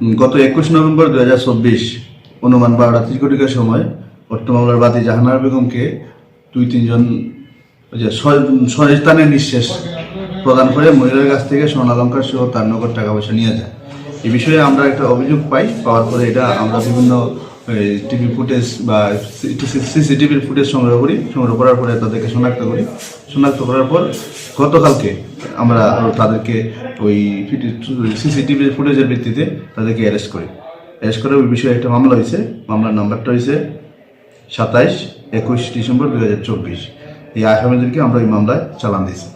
গত একুশ নভেম্বর দু হাজার চব্বিশ অনুমান বারোটা ত্রিশ কোটিকার সময় অট্ট মামলার বাদী জাহানার বেগমকে দুই তিনজন যে স্থানের নিঃশেষ প্রদান করে মহিলার কাছ থেকে স্বর্ণালঙ্কার সহ তার নগদ টাকা পয়সা নিয়ে যায়। এ বিষয়ে আমরা একটা অভিযোগ পাই, পাওয়ার পরে এটা আমরা বিভিন্ন টিভি ফুটেজ বা সিসিটিভির ফুটেজ সংগ্রহ করি, সংগ্রহ করার পরে তাদেরকে শনাক্ত করি। শনাক্ত করার পর গতকালকে আমরা তাদেরকে ওই সিসিটিভির ফুটেজের ভিত্তিতে তাদেরকে অ্যারেস্ট করি। অ্যারেস্ট করে ওই বিষয়ে একটা মামলা হয়েছে, মামলার নাম্বারটা হয়েছে সাতাইশ একুশ ডিসেম্বর দু হাজার চব্বিশ। এই আসামিদেরকে আমরা এই মামলায় চালান দিয়েছি।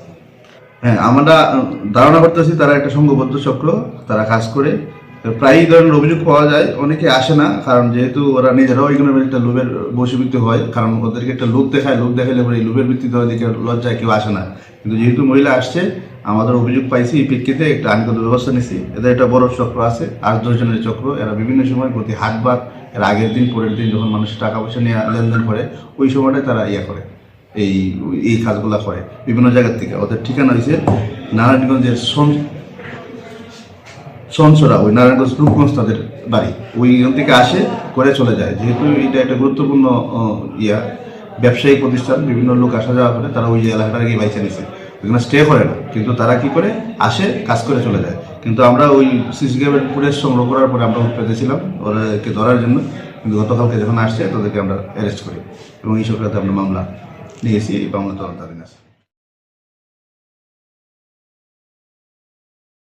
হ্যাঁ আমরা ধারণা করতেছি তারা একটা সংঘবদ্ধ চক্র, তারা কাজ করে প্রায়ই ধরনের অভিযোগ পাওয়া যায়। অনেকে আসে না, কারণ যেহেতু ওরা নিজেরাও এগুলো একটা লোভের বশীভূত হয়, কারণ ওদেরকে একটা লোভ দেখায়, লোভ দেখালে পরে এই লোভের ভিত্তিতে ওদেরকে লজ্জায় কেউ আসে না। কিন্তু যেহেতু মহিলা আসছে, আমাদের অভিযোগ পাইছি এই প্রেক্ষিতে একটা আইনগত ব্যবস্থা নিছি। এদের একটা বড় চক্র আছে, আট দশজনের চক্র। এরা বিভিন্ন সময় প্রতি হাটবার, এর আগের দিন, পরের দিন যখন মানুষ টাকা পয়সা নিয়ে লেনদেন করে, ওই সময়টায় তারা ইয়ে করে, এই এই কাজগুলো করে। বিভিন্ন জায়গার থেকে। ওদের ঠিকানা হয়েছে নারায়ণগঞ্জের সন সনসরা ওই নারায়ণগঞ্জ রূপগঞ্জ তাদের বাড়ি। ওইখান থেকে আসে, করে চলে যায়। যেহেতু এটা একটা গুরুত্বপূর্ণ ইয়া ব্যবসায়ী প্রতিষ্ঠান, বিভিন্ন লোক আসা যাওয়া করে, তারা ওই যে এলাকাটা গিয়ে বাইচে নিছে। ওইখানে স্টে করে না। কিন্তু তারা কি করে? আসে, কাজ করে চলে যায়। কিন্তু আমরা ওই সিসি ক্যামেরার ফুটেজ সংগ্রহ করার পরে আমরা পেতেছিলাম ওদেরকে ধরার জন্য। কিন্তু গতকালকে যখন আসছে, তাদেরকে আমরা অ্যারেস্ট করি। এবং এই সরকারতে আমরা মামলা নিয়েছি, এই মামলা তদন্তাধীন আছে।